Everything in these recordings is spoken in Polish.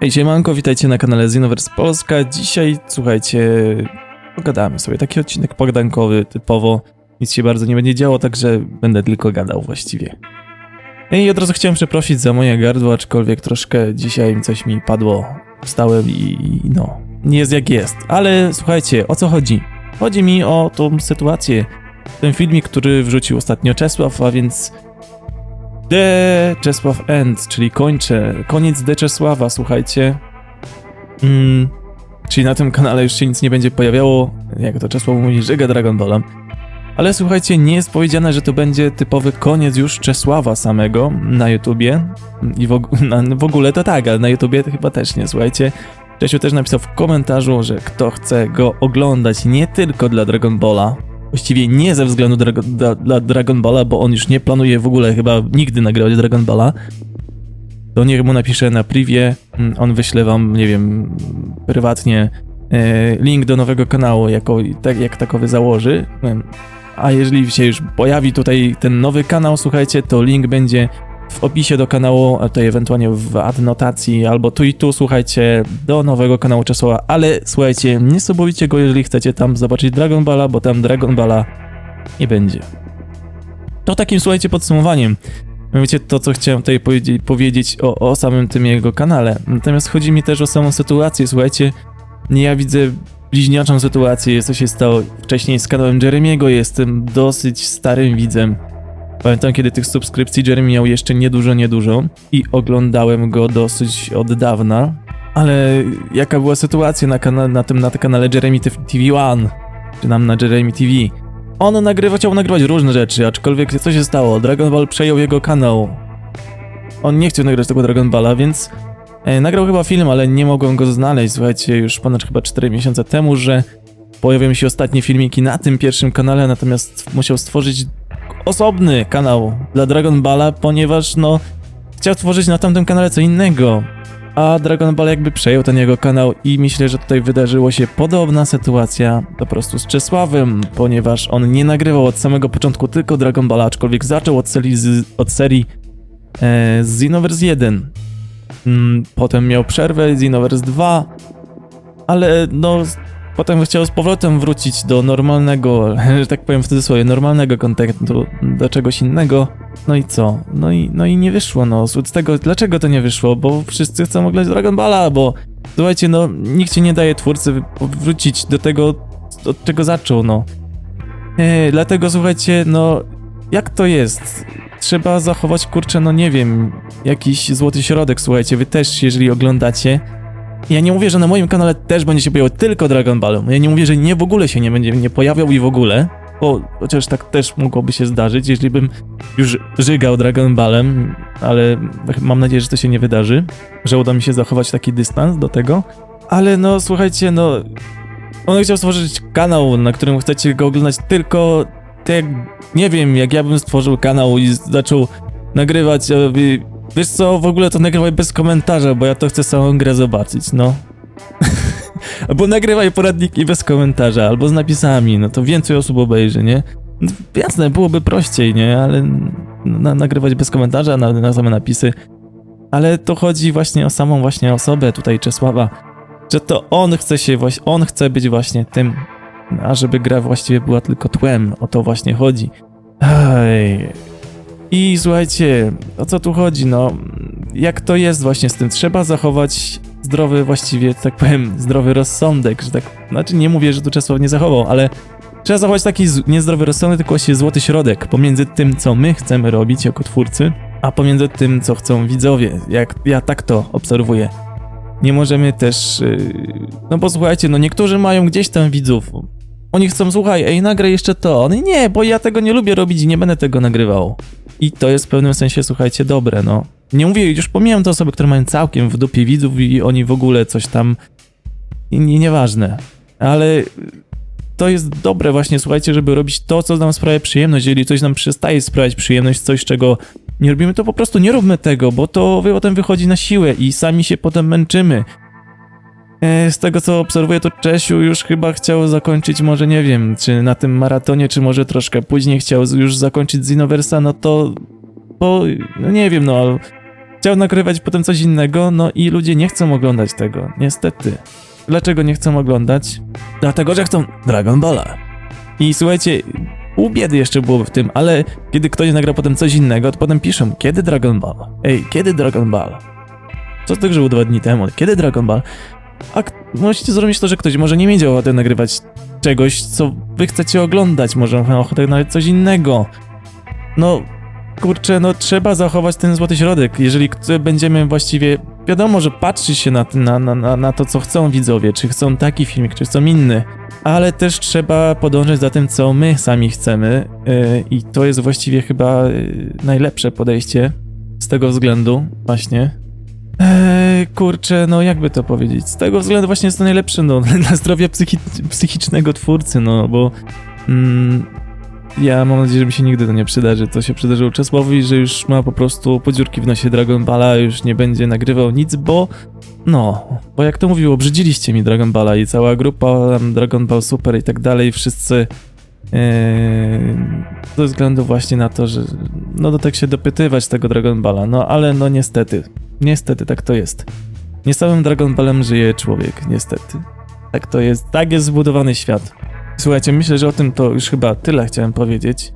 Hej, siemanko, witajcie na kanale Xenoverse Polska. Dzisiaj, słuchajcie, pogadamy sobie. Taki odcinek pogadankowy, typowo. Nic się bardzo nie będzie działo, także będę tylko gadał właściwie. I od razu chciałem przeprosić za moje gardło, aczkolwiek troszkę dzisiaj coś mi padło. Wstałem i i no, nie jest jak jest. Ale słuchajcie, o co chodzi? Chodzi mi o tą sytuację. Ten filmik, który wrzucił ostatnio Czesław, a więc The Czesław End, czyli kończę. Koniec The Czesława, słuchajcie. Mm, czyli na tym kanale już się nic nie będzie pojawiało, jak to Czesław mówi, żyga Dragon Balla. Ale słuchajcie, nie jest powiedziane, że to będzie typowy koniec już Czesława samego na YouTubie. I w, na, w ogóle to tak, ale na YouTubie to chyba też nie, słuchajcie. Czesiu też napisał w komentarzu, że kto chce go oglądać nie tylko dla Dragon Balla, Właściwie nie ze względu drago, dla, dla Dragon Balla, bo on już nie planuje w ogóle chyba nigdy nagrywać Dragon Balla. To niech mu napisze na privie, mm, on wyśle wam, nie wiem, prywatnie e, link do nowego kanału, jako, tak, jak takowy założy. Em, A jeżeli się już pojawi tutaj ten nowy kanał, słuchajcie, to link będzie w opisie do kanału, tutaj ewentualnie w adnotacji, albo tu i tu, słuchajcie, do nowego kanału Czesława, ale słuchajcie, nie subujcie go, jeżeli chcecie tam zobaczyć Dragon Balla, bo tam Dragon Balla nie będzie. To takim, słuchajcie, podsumowaniem. Wiecie, to co chciałem tutaj powiedzieć o, o samym tym jego kanale. Natomiast chodzi mi też o samą sytuację, słuchajcie, nie ja widzę bliźniaczą sytuację, co się stało wcześniej z kanałem Jeremiego, jestem dosyć starym widzem. Pamiętam, kiedy tych subskrypcji Jeremy miał jeszcze niedużo, niedużo i oglądałem go dosyć od dawna. Ale jaka była sytuacja na, kana- na tym na kanale Jeremy TV1, czy nam na Jeremy TV? On nagrywa, chciał nagrywać różne rzeczy, aczkolwiek co się stało? Dragon Ball przejął jego kanał. On nie chciał nagrać tego Dragon Balla, więc e, nagrał chyba film, ale nie mogłem go znaleźć. Słuchajcie, już ponad chyba 4 miesiące temu, że pojawią się ostatnie filmiki na tym pierwszym kanale, natomiast musiał stworzyć osobny kanał dla Dragon Balla, ponieważ no chciał tworzyć na tamtym kanale co innego. A Dragon Ball jakby przejął ten jego kanał i myślę, że tutaj wydarzyło się podobna sytuacja po prostu z Czesławem, ponieważ on nie nagrywał od samego początku tylko Dragon Balla, aczkolwiek zaczął od serii, z, od serii e, Xenoverse 1. Mm, potem miał przerwę Xenoverse 2, ale no Potem chciał z powrotem wrócić do normalnego, że tak powiem w cudzysłowie, normalnego kontentu, do czegoś innego. No i co? No i, no i nie wyszło, no. Z tego, dlaczego to nie wyszło? Bo wszyscy chcą oglądać Dragon Balla, bo słuchajcie, no, nikt ci nie daje twórcy wrócić do tego, od czego zaczął, no. E, dlatego słuchajcie, no, jak to jest? Trzeba zachować, kurczę, no nie wiem, jakiś złoty środek, słuchajcie, wy też, jeżeli oglądacie, ja nie mówię, że na moim kanale też będzie się pojawiał tylko Dragon Ball. Ja nie mówię, że nie w ogóle się nie będzie nie pojawiał i w ogóle. Bo chociaż tak też mogłoby się zdarzyć, jeżeli bym już żygał Dragon Ballem, ale mam nadzieję, że to się nie wydarzy, że uda mi się zachować taki dystans do tego. Ale no słuchajcie, no on chciał stworzyć kanał, na którym chcecie go oglądać tylko tak, nie wiem, jak ja bym stworzył kanał i zaczął nagrywać e, Wiesz co, w ogóle to nagrywaj bez komentarza, bo ja to chcę samą grę zobaczyć, no. albo nagrywaj poradniki bez komentarza, albo z napisami, no to więcej osób obejrzy, nie? No, jasne, byłoby prościej, nie? Ale na, nagrywać bez komentarza, na, na same napisy. Ale to chodzi właśnie o samą właśnie osobę tutaj Czesława, że to on chce się właśnie, on chce być właśnie tym, a żeby gra właściwie była tylko tłem, o to właśnie chodzi. Ej, i słuchajcie, o co tu chodzi? No, jak to jest właśnie z tym? Trzeba zachować zdrowy, właściwie, tak powiem, zdrowy rozsądek, że tak. Znaczy, nie mówię, że tu Czesław nie zachował, ale trzeba zachować taki z, nie zdrowy rozsądek, tylko właśnie złoty środek pomiędzy tym, co my chcemy robić jako twórcy, a pomiędzy tym, co chcą widzowie. Jak ja tak to obserwuję. Nie możemy też. Yy, no bo słuchajcie, no niektórzy mają gdzieś tam widzów. Oni chcą, słuchaj, ej, nagraj jeszcze to. Oni nie, bo ja tego nie lubię robić i nie będę tego nagrywał. I to jest w pewnym sensie, słuchajcie, dobre, no. Nie mówię, już pomijam te osoby, które mają całkiem w dupie widzów i oni w ogóle coś tam... I, nie, nieważne. Ale to jest dobre właśnie, słuchajcie, żeby robić to, co nam sprawia przyjemność. Jeżeli coś nam przestaje sprawiać przyjemność, coś, czego nie robimy, to po prostu nie róbmy tego, bo to potem wychodzi na siłę i sami się potem męczymy. E, Z tego co obserwuję, to Czesiu już chyba chciał zakończyć, może nie wiem, czy na tym maratonie, czy może troszkę później chciał już zakończyć Xenoversa, no to. Bo, no nie wiem, no. chciał nagrywać potem coś innego, no i ludzie nie chcą oglądać tego, niestety. Dlaczego nie chcą oglądać? Dlatego, że chcą Dragon Balla. I słuchajcie, pół biedy jeszcze byłoby w tym, ale kiedy ktoś nagra potem coś innego, to potem piszą, kiedy Dragon Ball? Ej, kiedy Dragon Ball? Co z tego, że było dwa dni temu? Kiedy Dragon Ball? A musicie zrozumieć to, że ktoś może nie mieć ochoty nagrywać czegoś, co wy chcecie oglądać, może ma ochotę nagrywać coś innego. No, kurczę, no trzeba zachować ten złoty środek. Jeżeli będziemy właściwie, wiadomo, że patrzy się na, na, na- na to, co chcą widzowie, czy chcą taki filmik, czy chcą inny, ale też trzeba podążać za tym, co my sami chcemy yy, i to jest właściwie chyba yy, najlepsze podejście z tego względu właśnie. Eee, kurczę, no jakby to powiedzieć? Z tego względu właśnie jest to najlepsze, no, dla zdrowia psychi- psychicznego twórcy, no, bo mm, ja mam nadzieję, że mi się nigdy to nie przydarzy. To się przydarzyło Czesławowi, że już ma po prostu podziurki w nosie Dragon Balla, już nie będzie nagrywał nic, bo no, bo jak to mówił, obrzydziliście mi Dragon Balla i cała grupa Dragon Ball Super i tak dalej, wszyscy ze względu właśnie na to, że no do tak się dopytywać tego Dragon Balla, no ale no niestety, niestety tak to jest. Nie samym Dragon Ballem żyje człowiek, niestety. Tak to jest, tak jest zbudowany świat. Słuchajcie, myślę, że o tym to już chyba tyle chciałem powiedzieć.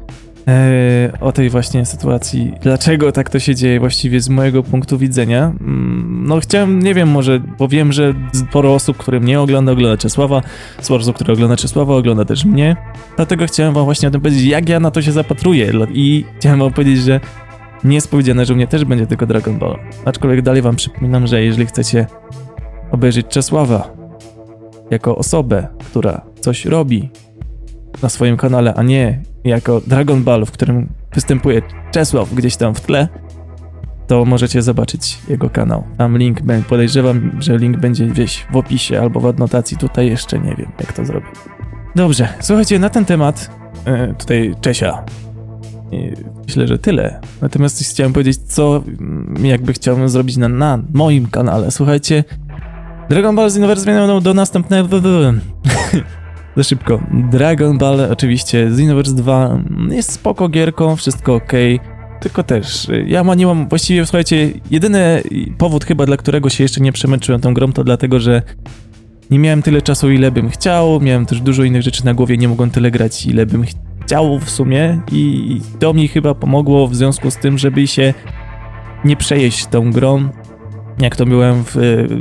Eee, o tej właśnie sytuacji, dlaczego tak to się dzieje właściwie z mojego punktu widzenia. Mm, No chciałem, nie wiem, może, bo wiem, że sporo osób, które mnie ogląda, ogląda Czesława, sporo osób, które ogląda Czesława, ogląda też mnie. Dlatego chciałem wam właśnie o tym powiedzieć, jak ja na to się zapatruję i chciałem wam powiedzieć, że nie jest powiedziane, że u mnie też będzie tylko Dragon Ball. Aczkolwiek dalej wam przypominam, że jeżeli chcecie obejrzeć Czesława jako osobę, która coś robi na swoim kanale, a nie jako Dragon Ball, w którym występuje Czesław gdzieś tam w tle, to możecie zobaczyć jego kanał. Tam link, podejrzewam, że link będzie gdzieś w opisie albo w adnotacji, tutaj jeszcze nie wiem, jak to zrobić. Dobrze, słuchajcie, na ten temat e, tutaj Czesia. Myślę, że tyle. Natomiast chciałem powiedzieć, co mm, jakby chciałbym zrobić na, na moim kanale. Słuchajcie, Dragon Ball Xenoverse zmienią do następnego... Za szybko. Dragon Ball, oczywiście, Xenoverse 2 mm, jest spoko gierką, wszystko ok. Tylko też, y, ja ma, nie mam, właściwie, słuchajcie, jedyny powód chyba, dla którego się jeszcze nie przemęczyłem tą grą, to dlatego, że nie miałem tyle czasu, ile bym chciał, miałem też dużo innych rzeczy na głowie, nie mogłem tyle grać, ile bym chciał w sumie i to mi chyba pomogło w związku z tym, żeby się nie przejeść tą grą, jak to byłem w,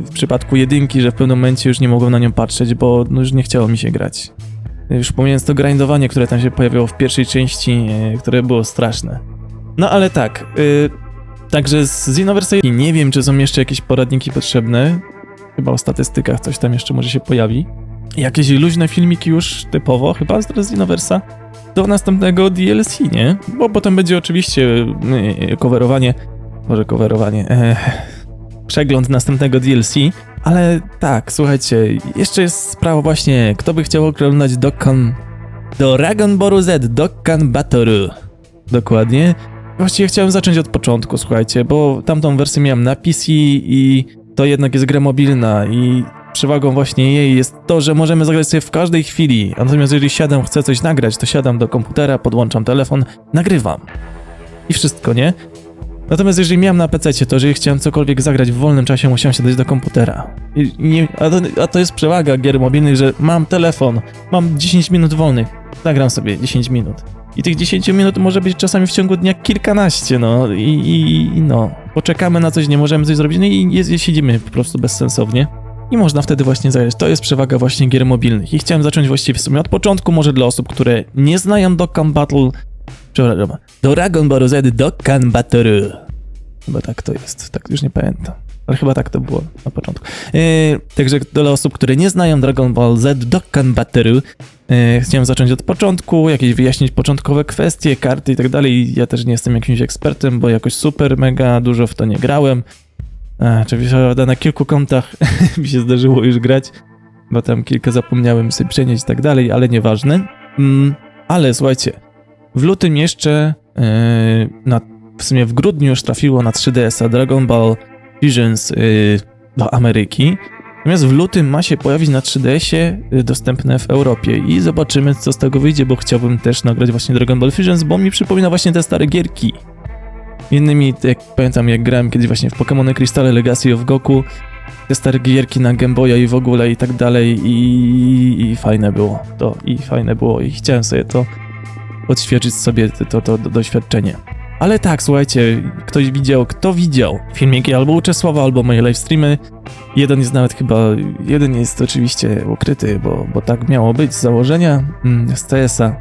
w przypadku jedynki, że w pewnym momencie już nie mogłem na nią patrzeć, bo no już nie chciało mi się grać. Już pomijając to grindowanie, które tam się pojawiało w pierwszej części, e, które było straszne. No ale tak, y, także z Xenoverse nie wiem, czy są jeszcze jakieś poradniki potrzebne, chyba o statystykach coś tam jeszcze może się pojawi. Jakieś luźne filmiki już typowo, chyba z Xenoversa do następnego DLC, nie? Bo potem będzie oczywiście yy, coverowanie, może coverowanie, e, przegląd następnego DLC, ale tak, słuchajcie, jeszcze jest sprawa właśnie, kto by chciał oglądać Dokkan, do Dragon Ball Z, Dokkan Batoru, dokładnie. Właściwie chciałem zacząć od początku, słuchajcie, bo tamtą wersję miałem na PC i to jednak jest gra mobilna i przewagą właśnie jej jest to, że możemy zagrać sobie w każdej chwili. Natomiast jeżeli siadam, chcę coś nagrać, to siadam do komputera, podłączam telefon, nagrywam. I wszystko, nie? Natomiast jeżeli miałem na PC, to jeżeli chciałem cokolwiek zagrać w wolnym czasie, musiałem siadać do komputera. I nie, a, to, a to jest przewaga gier mobilnych, że mam telefon, mam 10 minut wolnych, zagram sobie 10 minut. I tych 10 minut może być czasami w ciągu dnia kilkanaście, no i, i, i no. Poczekamy na coś, nie możemy coś zrobić, no i jest, siedzimy po prostu bezsensownie. I można wtedy właśnie zagrać. To jest przewaga właśnie gier mobilnych. I chciałem zacząć właściwie w sumie od początku, może dla osób, które nie znają Dokkan Battle. Przepraszam. Dragon Ball Z Dokkan Battle. Chyba tak to jest. Tak już nie pamiętam. Ale chyba tak to było na początku. Yy, także dla osób, które nie znają Dragon Ball Z Dokkan Battle, yy, chciałem zacząć od początku, jakieś wyjaśnić początkowe kwestie, karty i tak dalej. Ja też nie jestem jakimś ekspertem, bo jakoś super, mega dużo w to nie grałem. A, oczywiście na kilku kontach mi się zdarzyło już grać, bo tam kilka zapomniałem sobie przenieść i tak dalej, ale nieważne. Mm, ale słuchajcie, w lutym jeszcze, yy, na, w sumie w grudniu już trafiło na 3DS-a Dragon Ball Visions yy, do Ameryki. Natomiast w lutym ma się pojawić na 3DS-ie yy, dostępne w Europie i zobaczymy co z tego wyjdzie, bo chciałbym też nagrać właśnie Dragon Ball Visions, bo mi przypomina właśnie te stare gierki. Innymi, jak pamiętam, jak grałem kiedyś właśnie w Pokémony Crystal Legacy of Goku, te stare gierki na Game Boya i w ogóle i tak dalej i, i fajne było to, i fajne było i chciałem sobie to odświeżyć sobie to, to, to doświadczenie. Ale tak, słuchajcie, ktoś widział, kto widział filmiki albo u Czesława, albo moje livestreamy. Jeden jest nawet chyba, jeden jest oczywiście ukryty, bo, bo tak miało być z założenia mm, z CS-a.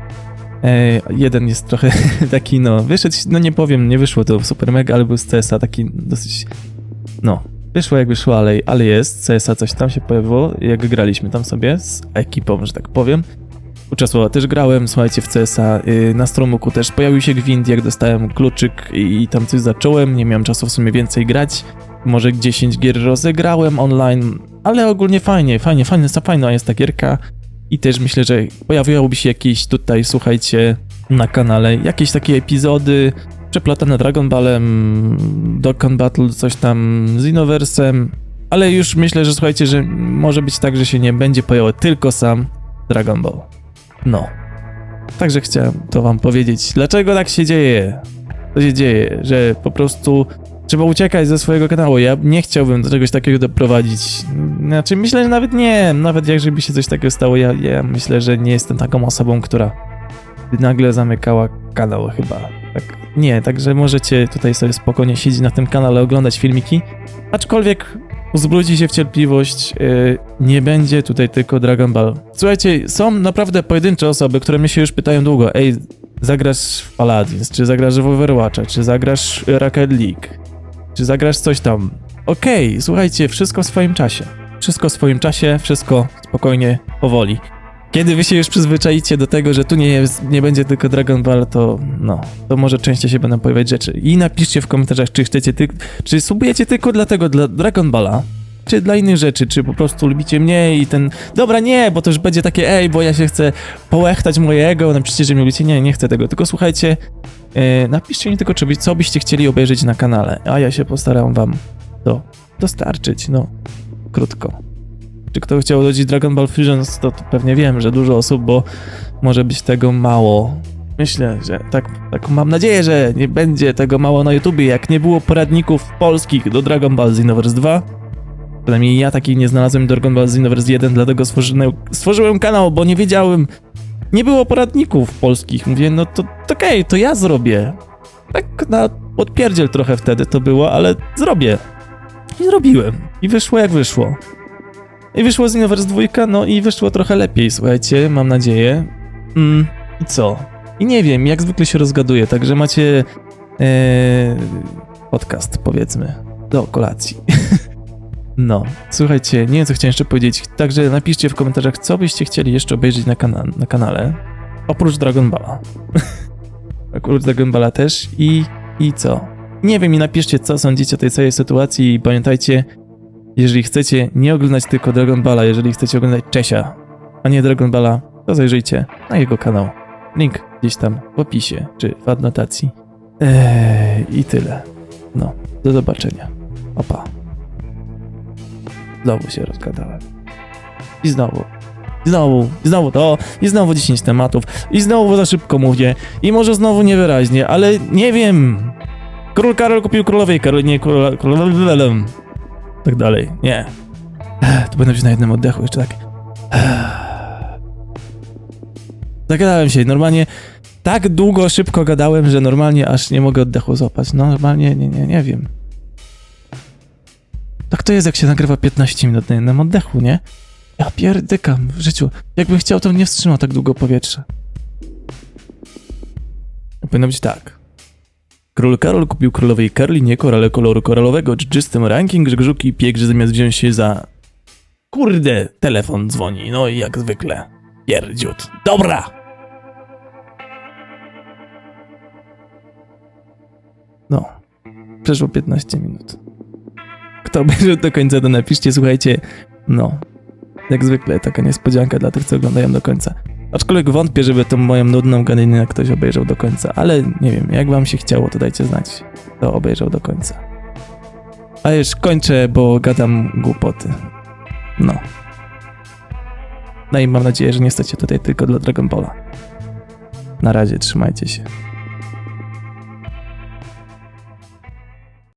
E, jeden jest trochę taki, no, wyszedł, no nie powiem, nie wyszło to super mega, ale był z CS-a taki dosyć, no, wyszło jak wyszło, ale, ale jest, CS-a coś tam się pojawiło, jak graliśmy tam sobie z ekipą, że tak powiem. U też grałem, słuchajcie, w CS-a, yy, na Stromuku też pojawił się gwint, jak dostałem kluczyk i, tam coś zacząłem, nie miałem czasu w sumie więcej grać, może 10 gier rozegrałem online, ale ogólnie fajnie, fajnie, fajnie, fajna jest ta gierka. I też myślę, że pojawiałoby się jakieś tutaj, słuchajcie, na kanale, jakieś takie epizody przeplatane Dragon Ballem, Dokkan Battle, coś tam z Innoversem, ale już myślę, że słuchajcie, że może być tak, że się nie będzie pojawiał tylko sam Dragon Ball. No. Także chciałem to wam powiedzieć. Dlaczego tak się dzieje? Co się dzieje, że po prostu trzeba uciekać ze swojego kanału. Ja nie chciałbym do czegoś takiego doprowadzić. Znaczy, myślę, że nawet nie. Nawet jak żeby się coś takiego stało, ja, ja myślę, że nie jestem taką osobą, która nagle zamykała kanał chyba. Tak, nie, także możecie tutaj sobie spokojnie siedzieć na tym kanale, oglądać filmiki. Aczkolwiek uzbrójcie się w cierpliwość, yy, nie będzie tutaj tylko Dragon Ball. Słuchajcie, są naprawdę pojedyncze osoby, które mnie się już pytają długo, ej, zagrasz w Paladins, czy zagrasz w Overwatcha, czy zagrasz Rocket League, czy zagrasz coś tam. Okej, okay, słuchajcie, wszystko w swoim czasie. Wszystko w swoim czasie, wszystko spokojnie, powoli. Kiedy wy się już przyzwyczaicie do tego, że tu nie, jest, nie będzie tylko Dragon Ball, to no, to może częściej się będą pojawiać rzeczy. I napiszcie w komentarzach, czy chcecie, ty, czy subujecie tylko dlatego dla Dragon Balla, czy dla innych rzeczy, czy po prostu lubicie mnie i ten, dobra, nie, bo to już będzie takie, ej, bo ja się chcę połechtać mojego, napiszcie, że mnie lubicie, nie, nie chcę tego, tylko słuchajcie, yy, napiszcie mi tylko, czy, co byście chcieli obejrzeć na kanale, a ja się postaram wam to dostarczyć, no, krótko. Czy kto chciał oglądać Dragon Ball Fusions, to, to pewnie wiem, że dużo osób, bo może być tego mało. Myślę, że tak, tak mam nadzieję, że nie będzie tego mało na YouTubie, jak nie było poradników polskich do Dragon Ball Xenoverse 2. Przynajmniej ja takich nie znalazłem Dragon Ball Xenoverse 1, dlatego stworzyłem, stworzyłem kanał, bo nie wiedziałem, nie było poradników polskich. Mówię, no to, to okej, okay, to ja zrobię. Tak na odpierdziel trochę wtedy to było, ale zrobię. I zrobiłem. I wyszło jak wyszło. I wyszło z Universe 2, no i wyszło trochę lepiej, słuchajcie, mam nadzieję. Mm, I co? I nie wiem, jak zwykle się rozgaduję, także macie ee, podcast, powiedzmy, do kolacji. no, słuchajcie, nie wiem, co chciałem jeszcze powiedzieć, także napiszcie w komentarzach, co byście chcieli jeszcze obejrzeć na, kana na kanale, oprócz Dragon Balla. oprócz Dragon Balla też i, i co? Nie wiem, i napiszcie, co sądzicie o tej całej sytuacji i pamiętajcie, jeżeli chcecie nie oglądać tylko Dragon Balla, jeżeli chcecie oglądać Czesia, a nie Dragon Balla, to zajrzyjcie na jego kanał. Link gdzieś tam w opisie, czy w adnotacji. Eee, I tyle. No, do zobaczenia. Opa. Znowu się rozgadałem. I znowu. I znowu, i znowu to, i znowu 10 tematów, i znowu za szybko mówię, i może znowu niewyraźnie, ale nie wiem. Król Karol kupił królowej Karolinie króla, królowej tak dalej. Nie. To będę być na jednym oddechu jeszcze tak. Zagadałem się, normalnie tak długo, szybko gadałem, że normalnie aż nie mogę oddechu złapać. No normalnie, nie, nie, nie wiem. Tak to jest, jak się nagrywa 15 minut na jednym oddechu, nie? Ja pierdykam w życiu. Jakbym chciał, to nie wstrzymał tak długo powietrza. Powinno być tak. Król Karol kupił królowej Karlinie korale koloru koralowego, dżdżystym ranking Grzegorzuki piegrzy zamiast wziąć się za... Kurde, telefon dzwoni, no i jak zwykle. Pierdziut. Dobra! No, przeszło 15 minut. Kto obejrzał do końca, to napiszcie, słuchajcie, no, jak zwykle, taka niespodzianka dla tych, co oglądają do końca. Aczkolwiek wątpię, żeby tą moją nudną gadinę ktoś obejrzał do końca, ale nie wiem, jak wam się chciało, to dajcie znać, kto obejrzał do końca. A już kończę, bo gadam głupoty. No. No i mam nadzieję, że nie jesteście tutaj tylko dla Dragon Balla. Na razie, trzymajcie się.